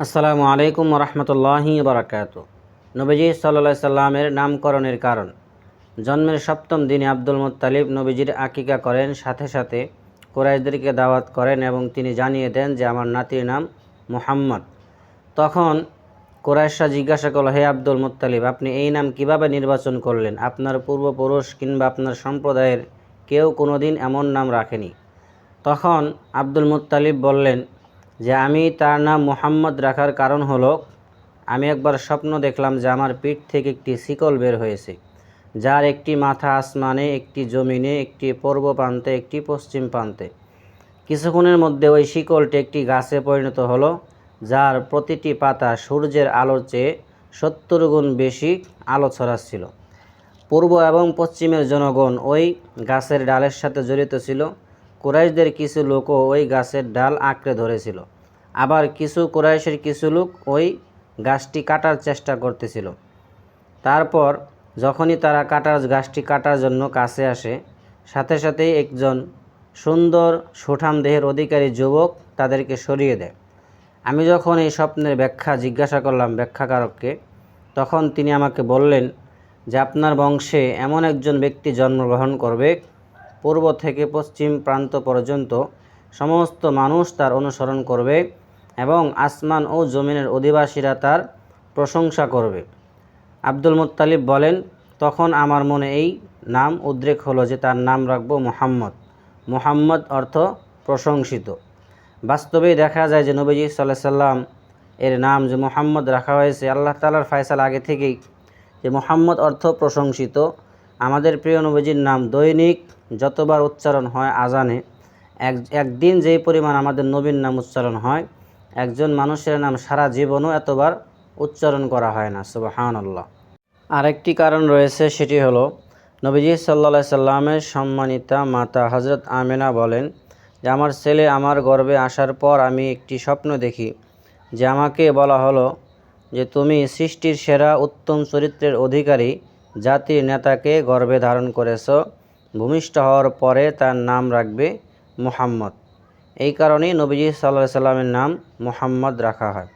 আসসালামু আলাইকুম রহমতুল্লাহি বারাকাত নবীজি সাল্লা সাল্লামের নামকরণের কারণ। জন্মের সপ্তম দিনে আব্দুল মুত্তালিব নবীজির আকিকা করেন, সাথে সাথে কোরাইশদেরকে দাওয়াত করেন এবং তিনি জানিয়ে দেন যে, আমার নাতির নাম মুহাম্মদ। তখন কোরাইশরা জিজ্ঞাসা করল, হে আব্দুল মুত্তালিব, আপনি এই নাম কীভাবে নির্বাচন করলেন? আপনার পূর্বপুরুষ কিংবা আপনার সম্প্রদায়ের কেউ কোনোদিন এমন নাম রাখেনি? তখন আব্দুল মুত্তালিব বললেন যে আমি তার নাম মোহাম্মদ রাখার কারণ হলো, আমি একবার স্বপ্ন দেখলাম যে আমার পিঠ থেকে একটি শিকল বের হয়েছে, যার একটি মাথা আসমানে, একটি জমিনে, একটি পূর্ব প্রান্তে, একটি পশ্চিম প্রান্তে। কিছুক্ষণের মধ্যে ওই শিকলটি একটি গাছে পরিণত হলো, যার প্রতিটি পাতা সূর্যের আলোর চেয়ে সত্তর গুণ বেশি আলো ছড়াচ্ছিল। পূর্ব এবং পশ্চিমের জনগণ ওই গাছের ডালের সাথে জড়িত ছিল কুরাইশদের কিছু লোকও ওই গাছের ডাল আঁকড়ে ধরেছিল। আবার কিছু কুরাইশের কিছু লোক ওই গাছটি কাটার চেষ্টা করতেছিল। তারপর যখনই তারা কাটার, গাছটি কাটার জন্য কাছে আসে, সাথে সাথেই একজন সুন্দর সুঠাম দেহের অধিকারী যুবক তাদেরকে সরিয়ে দেয়। আমি যখন এই স্বপ্নের ব্যাখ্যা জিজ্ঞাসা করলাম ব্যাখ্যাকারককে, তখন তিনি আমাকে বললেন যে, আপনার বংশে এমন একজন ব্যক্তি জন্মগ্রহণ করবে পূর্ব থেকে পশ্চিম প্রান্ত পর্যন্ত সমস্ত মানুষ তার অনুসরণ করবে এবং আসমান ও জমিনের অধিবাসীরা তার প্রশংসা করবে। আব্দুল মুত্তালিব বলেন, তখন আমার মনে এই নাম উদ্রেক হলো যে তার নাম রাখব মোহাম্মদ। মোহাম্মদ অর্থ প্রশংসিত। বাস্তবেই দেখা যায় যে নবীজি সাল্লাহ সাল্লাম এর নাম যে মোহাম্মদ রাখা হয়েছে, আল্লাহ তালার ফয়সাল আগে থেকেই যে মোহাম্মদ অর্থ প্রশংসিত। আমাদের প্রিয় নবীজির নাম দৈনিক, যতবার উচ্চারণ হয় আজানে। এক, একদিন যেই পরিমাণ আমাদের নবীর নাম উচ্চারণ হয়, একজন মানুষের নাম সারা জীবনও এতবার উচ্চারণ করা হয় না সুবাহান আল্লাহ আরেকটি কারণ রয়েছে, সেটি হলো, নবীজি সাল্লা সাল্লামের সম্মানিতা মাতা হজরত আমেনা বলেন যে, আমার ছেলে আমার গর্বে আসার পর আমি একটি স্বপ্ন দেখি, যে আমাকে বলা হলো যে, তুমি সৃষ্টির সেরা উত্তম চরিত্রের অধিকারী জাতির নেতাকে গর্ভে ধারণ করেছ, ভূমিষ্ঠ হওয়ার পরে তার নাম রাখবে মুহাম্মদ। এই কারণেই নবীজি সাল্লাহ সাল্লামের নাম মুহাম্মদ রাখা হয়।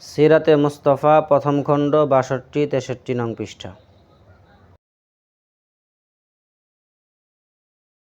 সিরাতে মুস্তফা প্রথম খণ্ড বাষট্টি তেষট্টি নং পৃষ্ঠা।